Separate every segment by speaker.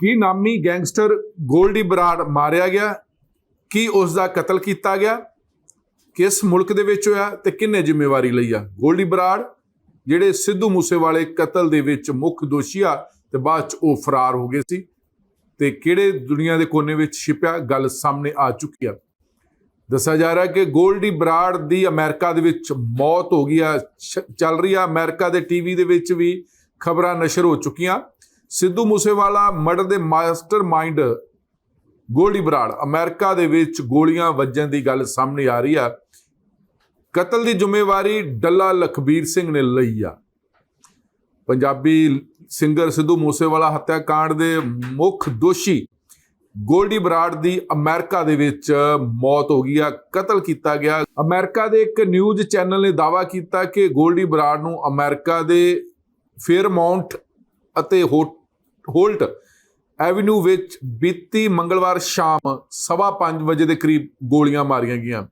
Speaker 1: ਕੀ ਨਾਮੀ ਗੈਂਗਸਟਰ ਗੋਲਡੀ ਬਰਾੜ ਮਾਰਿਆ ਗਿਆ? ਕੀ ਉਸ ਦਾ ਕਤਲ ਕੀਤਾ ਗਿਆ? ਕਿਸ ਮੁਲਕ ਦੇ ਵਿੱਚ ਹੋਇਆ ਤੇ ਕਿੰਨੇ ਜ਼ਿੰਮੇਵਾਰੀ ਲਈ ਆ? ਗੋਲਡੀ ਬਰਾੜ, ਜਿਹੜੇ ਸਿੱਧੂ ਮੂਸੇਵਾਲੇ ਕਤਲ ਦੇ ਵਿੱਚ ਮੁੱਖ ਦੋਸ਼ੀ ਆ ਤੇ ਬਾਅਦ ਚ ਉਹ ਫਰਾਰ ਹੋ ਗਏ ਸੀ ਤੇ ਕਿਹੜੇ ਦੁਨੀਆ ਦੇ ਕੋਨੇ ਵਿੱਚ ਛਿਪਿਆ ਗੱਲ ਸਾਹਮਣੇ ਆ ਚੁੱਕੀ ਆ। ਦੱਸਿਆ ਜਾ ਰਿਹਾ ਕਿ ਗੋਲਡੀ ਬਰਾੜ ਦੀ ਅਮਰੀਕਾ ਦੇ ਵਿੱਚ ਮੌਤ ਹੋ ਗਈ ਆ ਚੱਲ ਰਹੀ ਆ। ਅਮਰੀਕਾ ਦੇ ਟੀਵੀ ਦੇ ਵਿੱਚ ਵੀ ਖਬਰਾਂ ਨਸ਼ਰ ਹੋ ਚੁੱਕੀਆਂ। ਸਿੱਧੂ ਮੂਸੇਵਾਲਾ ਮਰਡਰ ਦੇ ਮਾਸਟਰਮਾਈਂਡ ਗੋਲਡੀ ਬਰਾੜ। ਅਮਰੀਕਾ ਦੇ ਵਿੱਚ ਗੋਲੀਆਂ ਵੱਜਣ ਦੀ ਗੱਲ ਸਾਹਮਣੇ ਆ ਰਹੀ ਆ। ਕਤਲ ਦੀ ਜ਼ਿੰਮੇਵਾਰੀ ਡੱਲਾ ਲਖਬੀਰ ਸਿੰਘ ਨੇ ਲਈ ਆ। ਪੰਜਾਬੀ ਸਿੰਗਰ ਸਿੱਧੂ ਮੂਸੇਵਾਲਾ ਹੱਤਿਆ ਕਾਂਡ ਦੇ ਮੁੱਖ ਦੋਸ਼ੀ ਗੋਲਡੀ ਬਰਾੜ ਦੀ ਅਮਰੀਕਾ ਦੇ ਵਿੱਚ ਮੌਤ ਹੋ ਗਈ ਆ। ਕਤਲ ਕੀਤਾ ਗਿਆ। ਅਮਰੀਕਾ ਦੇ ਇੱਕ ਨਿਊਜ਼ ਚੈਨਲ ਨੇ ਦਾਅਵਾ ਕੀਤਾ ਕਿ ਗੋਲਡੀ ਬਰਾੜ ਨੂੰ ਅਮਰੀਕਾ ਦੇ ਫੇਅਰਮਾਉਂਟ ਅਤੇ ਹੋ- ਹੋਲਟ ਐਵਨਿਊ ਵਿੱਚ ਬੀਤੀ ਮੰਗਲਵਾਰ ਸ਼ਾਮ 5:30 ਵਜੇ ਦੇ ਕਰੀਬ ਗੋਲੀਆਂ ਮਾਰੀਆਂ ਗਈਆਂ।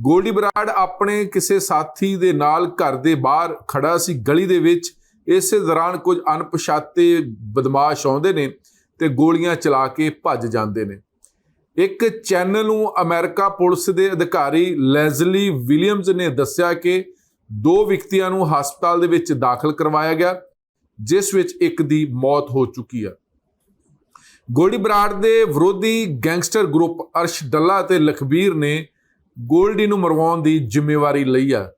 Speaker 1: ਗੋਲਡੀ ਬਰਾੜ ਆਪਣੇ ਕਿਸੇ ਸਾਥੀ ਦੇ ਨਾਲ ਘਰ ਦੇ ਬਾਹਰ ਖੜਾ ਸੀ। ਗਲੀ ਦੇ ਵਿੱਚ ਇਸੇ ਦੌਰਾਨ ਕੁਝ ਅਣਪਛਾਤੇ ਬਦਮਾਸ਼ ਆਉਂਦੇ ਨੇ ਤੇ ਗੋਲੀਆਂ ਚਲਾ ਕੇ ਭੱਜ ਜਾਂਦੇ ਨੇ। ਇੱਕ ਚੈਨਲ ਨੂੰ ਅਮਰੀਕਾ ਪੁਲਿਸ ਦੇ ਅਧਿਕਾਰੀ ਲੈਜ਼ਲੀ ਵਿਲੀਅਮਸ ਨੇ ਦੱਸਿਆ ਕਿ ਦੋ ਵਿਅਕਤੀਆਂ ਨੂੰ ਹਸਪਤਾਲ ਦੇ ਵਿੱਚ ਦਾਖਲ ਕਰਵਾਇਆ ਗਿਆ। ਜਿਸ ਵਿੱਚ ਇੱਕ ਦੀ ਮੌਤ ਹੋ ਚੁੱਕੀ ਹੈ ਗੋਲਡੀ ਬਰਾੜ ਦੇ ਵਿਰੋਧੀ ਗੈਂਗਸਟਰ ਗਰੁੱਪ ਅਰਸ਼ ਡੱਲਾ ਤੇ ਲਖਬੀਰ ਨੇ ਗੋਲਡੀ ਨੂੰ ਮਰਵਾਉਣ ਦੀ ਜ਼ਿੰਮੇਵਾਰੀ ਲਈ ਆ।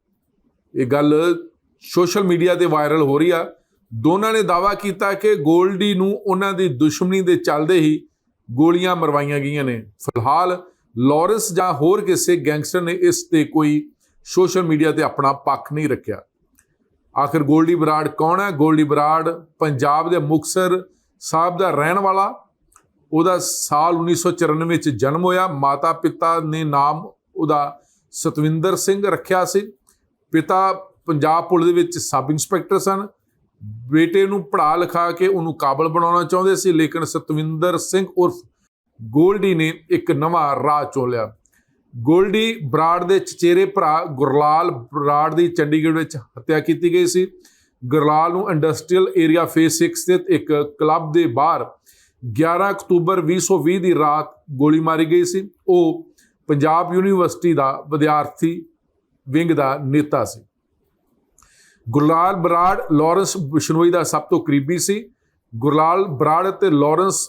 Speaker 1: ਇਹ ਗੱਲ ਸੋਸ਼ਲ ਮੀਡੀਆ ਤੇ ਵਾਇਰਲ ਹੋ ਰਹੀ ਆ। ਦੋਨਾਂ ਨੇ ਦਾਅਵਾ ਕੀਤਾ ਕਿ ਗੋਲਡੀ ਨੂੰ ਉਹਨਾਂ ਦੀ ਦੁਸ਼ਮਣੀ ਦੇ ਚੱਲਦੇ ਹੀ ਗੋਲੀਆਂ ਮਰਵਾਈਆਂ ਗਈਆਂ ਨੇ। ਫਿਲਹਾਲ ਲਾਰੈਂਸ ਜਾਂ ਹੋਰ ਕਿਸੇ ਗੈਂਗਸਟਰ ਨੇ ਇਸ ਤੇ ਕੋਈ ਸੋਸ਼ਲ ਮੀਡੀਆ ਤੇ ਆਪਣਾ ਪੱਖ ਨਹੀਂ ਰੱਖਿਆ। ਆਖਿਰ ਗੋਲਡੀ ਬਰਾੜ ਕੌਣ ਹੈ? ਗੋਲਡੀ ਬਰਾੜ ਪੰਜਾਬ ਦੇ ਮੁਕਤਸਰ ਸਾਹਿਬ ਦਾ ਰਹਿਣ ਵਾਲਾ। ਉਹਦਾ ਸਾਲ 1994 ਵਿੱਚ ਜਨਮ ਹੋਇਆ। ਮਾਤਾ ਪਿਤਾ ਨੇ ਨਾਮ ਉਹਦਾ ਸਤਵਿੰਦਰ ਸਿੰਘ ਰੱਖਿਆ ਸੀ। ਪਿਤਾ ਪੰਜਾਬ ਪੁਲਿਸ ਦੇ ਵਿੱਚ ਸਬ ਇੰਸਪੈਕਟਰ ਸਨ। ਬੇਟੇ ਨੂੰ ਪੜ੍ਹਾ ਲਿਖਾ ਕੇ ਉਹਨੂੰ ਕਾਬਲ ਬਣਾਉਣਾ ਚਾਹੁੰਦੇ ਸੀ, ਲੇਕਿਨ ਸਤਵਿੰਦਰ ਸਿੰਘ ਉਰਫ ਗੋਲਡੀ ਨੇ ਇੱਕ ਨਵਾਂ ਰਾਹ ਚੁਣ ਲਿਆ। ਗੋਲਡੀ ਬਰਾੜ ਦੇ ਚਚੇਰੇ ਭਰਾ ਗੁਰਲਾਲ ਬਰਾੜ ਦੀ ਚੰਡੀਗੜ੍ਹ ਵਿੱਚ ਹੱਤਿਆ ਕੀਤੀ ਗਈ ਸੀ। ਗੁਰਲਾਲ ਨੂੰ ਇੰਡਸਟਰੀਅਲ ਏਰੀਆ ਫੇਸ 6 ਸਥਿਤ ਇੱਕ ਕਲੱਬ ਦੇ ਬਾਹਰ 11 ਅਕਤੂਬਰ 2020 ਦੀ ਰਾਤ ਗੋਲੀ ਮਾਰੀ ਗਈ ਸੀ। ਉਹ ਪੰਜਾਬ ਯੂਨੀਵਰਸਿਟੀ ਦਾ ਵਿਦਿਆਰਥੀ ਵਿੰਗ ਦਾ ਨੇਤਾ ਸੀ। ਗੁਰਲਾਲ ਬਰਾੜ ਲਾਰੈਂਸ ਬਿਸ਼ਨੋਈ ਦਾ ਸਭ ਤੋਂ ਕਰੀਬੀ ਸੀ। ਗੁਰਲਾਲ ਬਰਾੜ ਅਤੇ Lawrence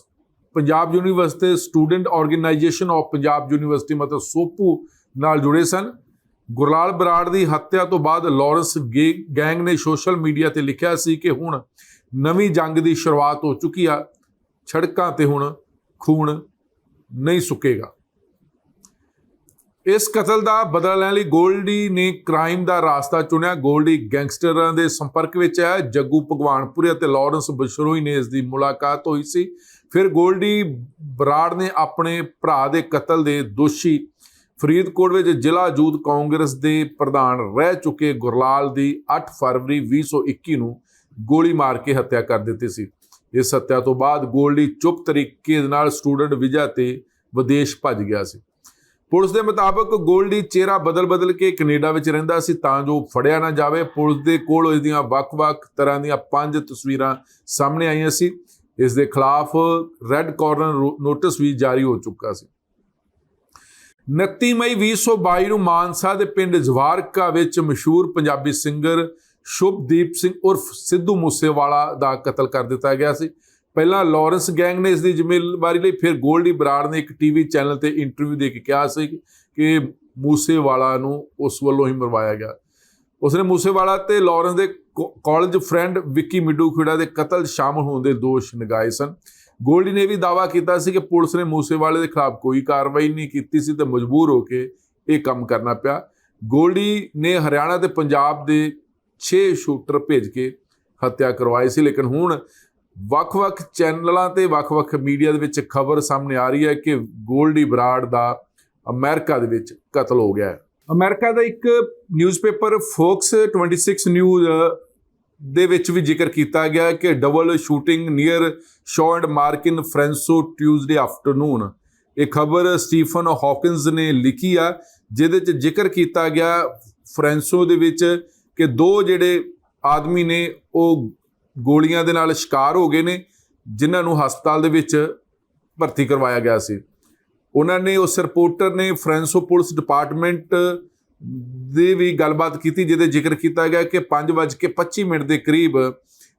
Speaker 1: Punjab university student organisation of Punjab university ਮਤਲਬ ਸੋਪੂ ਨਾਲ ਜੁੜੇ ਸਨ। ਗੁਰਲਾਲ ਬਰਾੜ ਦੀ ਹੱਤਿਆ ਤੋਂ ਬਾਅਦ ਲਾਰੈਂਸ ਗੇ- ਗੈਂਗ ਨੇ ਸੋਸ਼ਲ ਮੀਡੀਆ ਤੇ ਲਿਖਿਆ ਸੀ ਕਿ ਹੁਣ ਨਵੀਂ ਜੰਗ ਦੀ ਸ਼ੁਰੂਆਤ ਹੋ ਚੁੱਕੀ ਆ ਸੜਕਾਂ ਤੇ ਹੁਣ ਖੂਨ ਨਹੀਂ ਸੁੱਕੇਗਾ। ਇਸ ਕਤਲ ਦਾ ਬਦਲਾ ਲੈਣ ਲਈ ਗੋਲਡੀ ਨੇ ਕ੍ਰਾਈਮ ਦਾ ਰਾਸਤਾ ਚੁਣਿਆ। ਗੋਲਡੀ ਗੈਂਗਸਟਰਾਂ ਦੇ ਸੰਪਰਕ ਵਿੱਚ ਹੈ। ਜੱਗੂ ਭਗਵਾਨਪੁਰੇ ਅਤੇ ਲਾਰੈਂਸ ਬਸ਼ਰੋਈ ਨੇ ਇਸ ਦੀ ਮੁਲਾਕਾਤ ਹੋਈ ਸੀ। ਫਿਰ ਗੋਲਡੀ ਬਰਾੜ ਨੇ ਆਪਣੇ ਭਰਾ ਦੇ ਕਤਲ ਦੇ ਦੋਸ਼ੀ ਫਰੀਦਕੋਟ ਵਿੱਚ ਜ਼ਿਲ੍ਹਾ ਯੂਥ ਕਾਂਗਰਸ ਦੇ ਪ੍ਰਧਾਨ ਰਹਿ ਚੁੱਕੇ ਗੁਰਲਾਲ ਦੀ 8 ਫਰਵਰੀ 2021 ਨੂੰ ਗੋਲੀ ਮਾਰ ਕੇ ਹੱਤਿਆ ਕਰ ਦਿੱਤੀ ਸੀ। ਇਸ ਹੱਤਿਆ ਤੋਂ ਬਾਅਦ ਗੋਲਡੀ ਚੁੱਪ ਤਰੀਕੇ ਦੇ ਨਾਲ ਸਟੂਡੈਂਟ ਵੀਜ਼ਾ ਤੇ ਵਿਦੇਸ਼ ਭੱਜ ਗਿਆ ਸੀ। ਪੁਲਿਸ ਦੇ ਮੁਤਾਬਕ ਗੋਲਡੀ ਚਿਹਰਾ ਬਦਲ-ਬਦਲ ਕੇ ਕੈਨੇਡਾ ਵਿੱਚ ਰਹਿੰਦਾ ਸੀ ਤਾਂ ਜੋ ਫੜਿਆ ਨਾ ਜਾਵੇ। ਪੁਲਿਸ ਦੇ ਕੋਲ ਉਸ ਦੀਆਂ ਵੱਖ-ਵੱਖ ਤਰ੍ਹਾਂ ਦੀਆਂ ਪੰਜ ਤਸਵੀਰਾਂ ਸਾਹਮਣੇ ਆਈਆਂ ਸੀ। ਇਸ ਦੇ ਖਿਲਾਫ ਰੈੱਡ ਕਾਰਨਰ ਨੋਟਿਸ ਵੀ ਜਾਰੀ ਹੋ ਚੁੱਕਾ ਸੀ। 29 ਮਈ 2022 ਨੂੰ ਮਾਨਸਾ ਦੇ ਪਿੰਡ ਜਵਾਰਕਾ ਵਿੱਚ ਮਸ਼ਹੂਰ ਪੰਜਾਬੀ ਸਿੰਗਰ ਸ਼ੁਭਦੀਪ ਸਿੰਘ ਉਰਫ ਸਿੱਧੂ ਮੂਸੇਵਾਲਾ ਦਾ ਕਤਲ ਕਰ ਦਿੱਤਾ ਗਿਆ ਸੀ। ਪਹਿਲਾਂ ਲਾਰੈਂਸ ਗੈਂਗ ਨੇ ਇਸ ਦੀ ਜ਼ਿੰਮੇਵਾਰੀ ਲਈ ਫਿਰ ਗੋਲਡੀ ਬਰਾੜ ਨੇ ਇੱਕ ਟੀਵੀ ਚੈਨਲ ਤੇ ਇੰਟਰਵਿਊ ਦੇ ਕੇ ਕਿਹਾ ਸੀ ਕਿ ਮੂਸੇਵਾਲਾ ਨੂੰ ਉਸ ਵੱਲੋਂ ਹੀ ਮਰਵਾਇਆ ਗਿਆ। ਉਸਨੇ ਮੂਸੇਵਾਲਾ ਤੇ ਲਾਰੈਂਸ ਦੇ ਕਾਲਜ ਫਰੈਂਡ ਵਿੱਕੀ ਮਿੱਡੂ ਖੇੜਾ ਦੇ ਕਤਲ ਸ਼ਾਮਲ ਹੋਣ ਦੇ ਦੋਸ਼ ਲਗਾਏ ਸਨ। ਗੋਲਡੀ ਨੇ ਵੀ ਦਾਅਵਾ ਕੀਤਾ ਸੀ ਕਿ ਪੁਲਿਸ ਨੇ ਮੂਸੇਵਾਲੇ ਦੇ ਖਿਲਾਫ ਕੋਈ ਕਾਰਵਾਈ ਨਹੀਂ ਕੀਤੀ ਸੀ ਤੇ ਮਜਬੂਰ ਹੋ ਕੇ ਇਹ ਕੰਮ ਕਰਨਾ ਪਿਆ। ਗੋਲਡੀ ਨੇ ਹਰਿਆਣਾ ਤੇ ਪੰਜਾਬ ਦੇ 6 ਸ਼ੂਟਰ ਭੇਜ ਕੇ ਹੱਤਿਆ ਕਰਵਾਈ ਸੀ, ਲੇਕਿਨ ਹੁਣ ਵੱਖ-ਵੱਖ ਚੈਨਲਾਂ ਤੇ ਵੱਖ-ਵੱਖ ਮੀਡੀਆ ਦੇ ਵਿੱਚ ਖਬਰ ਸਾਹਮਣੇ ਆ ਰਹੀ ਹੈ ਕਿ ਗੋਲਡੀ ਬਰਾੜ ਦਾ ਅਮਰੀਕਾ ਦੇ ਵਿੱਚ ਕਤਲ ਹੋ ਗਿਆ ਹੈ। ਅਮਰੀਕਾ ਦਾ ਇੱਕ ਨਿਊਜ਼ਪੇਪਰ ਫੋਕਸ 26 ਨਿਊਜ਼ ਦੇ ਵਿੱਚ ਵੀ ਜ਼ਿਕਰ ਕੀਤਾ ਗਿਆ ਕਿ double shooting near Shaw and Marks in Fresno Tuesday afternoon. ਇਹ ਖਬਰ ਸਟੀਫਨ ਹੌਕਿੰਸ ਨੇ ਲਿਖੀ ਆ, ਜਿਹਦੇ ਚ ਜ਼ਿਕਰ ਕੀਤਾ ਗਿਆ ਫ੍ਰੈਂਸੋ ਦੇ ਵਿੱਚ ਕਿ ਦੋ ਜਿਹੜੇ ਆਦਮੀ ਨੇ, ਉਹ ਗੋਲੀਆਂ ਦੇ ਨਾਲ ਸ਼ਿਕਾਰ ਹੋ ਗਏ ਨੇ, ਜਿਨ੍ਹਾਂ ਨੂੰ ਹਸਪਤਾਲ ਦੇ ਵਿੱਚ ਭਰਤੀ ਕਰਵਾਇਆ ਗਿਆ ਸੀ। ਉਹਨਾਂ ਨੇ ਉਸ ਰਿਪੋਰਟਰ ਨੇ ਫ੍ਰੈਂਸੋ ਪੁਲਿਸ ਡਿਪਾਰਟਮੈਂਟ ਦੇ ਵੀ ਗੱਲਬਾਤ ਕੀਤੀ, ਜਿਹਦੇ ਜ਼ਿਕਰ ਕੀਤਾ ਗਿਆ ਕਿ 5:25 ਮਿੰਟ ਦੇ ਕਰੀਬ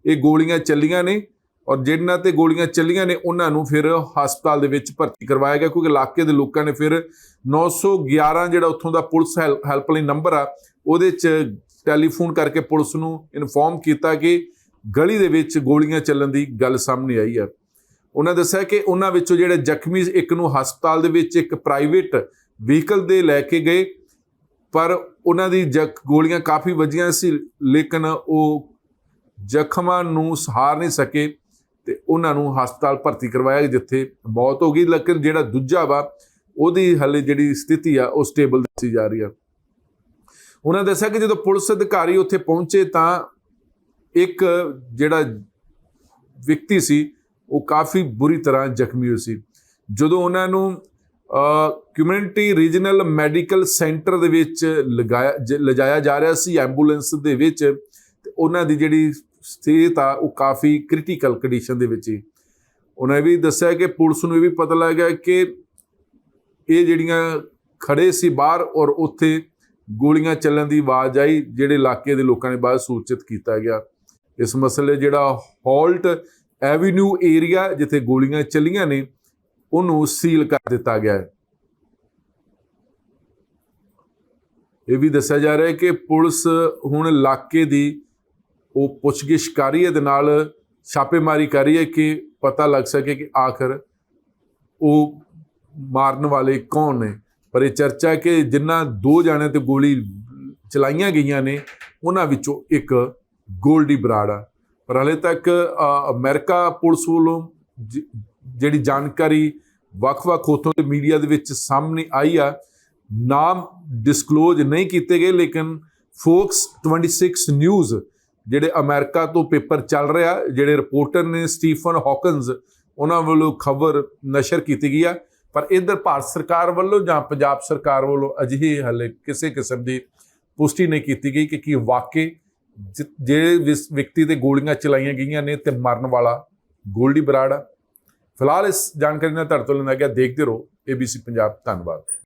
Speaker 1: ਇਹ ਗੋਲੀਆਂ ਚੱਲੀਆਂ ਨੇ ਔਰ ਜਿਨ੍ਹਾਂ ਤੇ ਗੋਲੀਆਂ ਚੱਲੀਆਂ ਨੇ, ਉਹਨਾਂ ਨੂੰ ਫਿਰ ਹਸਪਤਾਲ ਦੇ ਵਿੱਚ ਭਰਤੀ ਕਰਵਾਇਆ ਗਿਆ, ਕਿਉਂਕਿ ਇਲਾਕੇ ਦੇ ਲੋਕਾਂ ਨੇ ਫਿਰ 911 ਜਿਹੜਾ ਉੱਥੋਂ ਦਾ ਪੁਲਿਸ ਹੈਲਪਲਾਈਨ ਨੰਬਰ ਆ, ਉਹਦੇ 'ਚ ਟੈਲੀਫੋਨ ਕਰਕੇ ਪੁਲਿਸ ਨੂੰ ਇਨਫੋਰਮ ਕੀਤਾ ਕਿ ਗਲੀ ਦੇ ਵਿੱਚ ਗੋਲੀਆਂ ਚੱਲਣ ਦੀ ਗੱਲ ਸਾਹਮਣੇ ਆਈ ਆ। ਉਹਨਾਂ ਦੱਸਿਆ ਕਿ ਉਹਨਾਂ ਵਿੱਚੋਂ ਜਿਹੜੇ ਜ਼ਖਮੀ ਇੱਕ ਨੂੰ ਹਸਪਤਾਲ ਦੇ ਵਿੱਚ ਇੱਕ ਪ੍ਰਾਈਵੇਟ ਵਹੀਕਲ ਦੇ ਲੈ ਕੇ ਗਏ। ਪਰ ਉਹਨਾਂ ਦੀ ਜ਼ਖ, ਗੋਲੀਆਂ ਕਾਫੀ ਵੱਜੀਆਂ ਸੀ, ਲੇਕਿਨ ਉਹ ਜ਼ਖਮਾਂ ਨੂੰ ਸਹਾਰ ਨਹੀਂ ਸਕੇ ਤੇ ਉਹਨਾਂ ਨੂੰ ਹਸਪਤਾਲ ਭਰਤੀ ਕਰਵਾਇਆ ਜਿੱਥੇ ਮੌਤ ਹੋ ਗਈ। ਲੇਕਿਨ ਜਿਹੜਾ ਦੂਜਾ ਵਾ, ਉਹਦੀ ਹਲੇ ਜਿਹੜੀ ਸਥਿਤੀ ਆ, ਉਹ ਸਟੇਬਲ ਦੱਸੀ ਜਾ ਰਹੀ ਆ। ਉਹਨਾਂ ਦੱਸਿਆ ਕਿ ਜਦੋਂ ਪੁਲਿਸ ਅਧਿਕਾਰੀ ਉੱਥੇ ਪਹੁੰਚੇ ਤਾਂ ਇੱਕ ਜਿਹੜਾ ਵਿਅਕਤੀ ਸੀ ਉਹ ਕਾਫੀ ਬੁਰੀ ਤਰ੍ਹਾਂ ਜ਼ਖਮੀ ਹੋਏ ਸੀ। ਜਦੋਂ ਉਹਨਾਂ ਨੂੰ ਕਮਿਊਨਿਟੀ ਰੀਜਨਲ ਮੈਡੀਕਲ ਸੈਂਟਰ ਦੇ ਵਿੱਚ ਲਗਾਇਆ, ਜ- ਲਿਜਾਇਆ ਜਾ ਰਿਹਾ ਸੀ ਐਂਬੂਲੈਂਸ ਦੇ ਵਿੱਚ, ਤੇ ਉਹਨਾਂ ਦੀ ਜਿਹੜੀ ਸਥਿਤੀ ਆ, ਉਹ ਕਾਫੀ ਕ੍ਰਿਟੀਕਲ ਕੰਡੀਸ਼ਨ ਦੇ ਵਿੱਚ ਸੀ। ਉਹਨਾਂ ਇਹ ਵੀ ਦੱਸਿਆ ਕਿ ਪੁਲਿਸ ਨੂੰ ਇਹ ਵੀ ਪਤਾ ਲੱਗਾ ਕਿ ਇਹ ਜਿਹੜੀਆਂ ਖੜੇ ਸੀ ਬਾਹਰ ਔਰ ਉੱਥੇ ਗੋਲੀਆਂ ਚੱਲਣ ਦੀ ਆਵਾਜ਼ ਆਈ, ਜਿਹੜੇ ਇਲਾਕੇ ਦੇ ਲੋਕਾਂ ਨੇ ਬਾਅਦ ਸੂਚਿਤ ਕੀਤਾ ਗਿਆ। ਇਸ ਮਸਲੇ ਜਿਹੜਾ ਹਾਲਟ ਐਵੀਨਿਊ ਏਰੀਆ ਜਿੱਥੇ ਗੋਲੀਆਂ ਚੱਲੀਆਂ ਨੇ, ਉਹਨੂੰ ਸੀਲ ਕਰ ਦਿੱਤਾ ਗਿਆ ਹੈ। ਇਹ ਵੀ ਦੱਸਿਆ ਜਾ ਰਿਹਾ ਹੈ ਕਿ ਪੁਲਿਸ ਹੁਣ ਇਲਾਕੇ ਦੀ ਉਹ ਪੁੱਛਗਿੱਛ ਕਰ ਰਹੀ ਹੈ ਦੇ ਨਾਲ ਛਾਪੇਮਾਰੀ ਕਰ ਰਹੀ ਹੈ ਕਿ ਪਤਾ ਲੱਗ ਸਕੇ ਕਿ ਆਖਰ ਉਹ ਮਾਰਨ ਵਾਲੇ ਕੌਣ ਨੇ। ਪਰ ਇਹ ਚਰਚਾ ਕਿ ਜਿਨ੍ਹਾਂ ਦੋ ਜਾਣਿਆਂ ਤੇ ਗੋਲੀ ਚਲਾਈਆਂ ਗਈਆਂ ਨੇ, ਉਹਨਾਂ ਵਿੱਚੋਂ ਇੱਕ ਗੋਲਡੀ ਬਰਾੜ ਆ। ਪਰ ਹਲੇ ਤੱਕ ਅ, ਅਮਰੀਕਾ ਪੁਲਿਸ ਵੱਲੋਂ ਜਿਹੜੀ ਜਾਣਕਾਰੀ ਵੱਖ-ਵੱਖ ਉਥੋਂ ਦੇ ਮੀਡੀਆ ਦੇ ਵਿੱਚ ਸਾਹਮਣੇ ਆਈ ਆ ਨਾਮ ਡਿਸਕਲੋਜ਼ ਨਹੀਂ ਕੀਤੇ ਗਏ ਲੇਕਿਨ ਫੋਕਸ 26 ਨਿਊਜ਼ ਜਿਹੜੇ ਅਮਰੀਕਾ ਤੋਂ ਪੇਪਰ ਚੱਲ ਰਿਹਾ ਜਿਹੜੇ ਰਿਪੋਰਟਰ ਨੇ ਸਟੀਫਨ ਹਾਕਨਸ ਉਹਨਾਂ ਵੱਲੋਂ ਖਬਰ ਨਸ਼ਰ ਕੀਤੀ ਗਈ ਆ। ਪਰ ਇਧਰ ਭਾਰਤ ਸਰਕਾਰ ਵੱਲੋਂ ਜਾਂ ਪੰਜਾਬ ਸਰਕਾਰ ਵੱਲੋਂ ਅਜਿਹੀ ਹਲੇ ਕਿਸੇ ਕਿਸਮ ਦੀ ਪੁਸ਼ਟੀ ਨਹੀਂ ਕੀਤੀ ਗਈ ਕਿ ਕੀ ਵਾਕਈ ਜਿਹੜੇ ਵਿਸ- ਵਿਅਕਤੀ ਤੇ ਗੋਲੀਆਂ ਚਲਾਈਆਂ ਗਈਆਂ ਨੇ ਤੇ ਮਰਨ ਵਾਲਾ ਗੋਲਡੀ ਬਰਾੜ ਆ। ਫਿਲਹਾਲ ਇਸ ਜਾਣਕਾਰੀ ਨਾਲ ਤੁਹਾਡੇ ਤੋਂ ਲੈਂਦਾ ਗਿਆ। ਦੇਖਦੇ ਰਹੋ। ABC ਪੰਜਾਬ ਧੰਨਵਾਦ।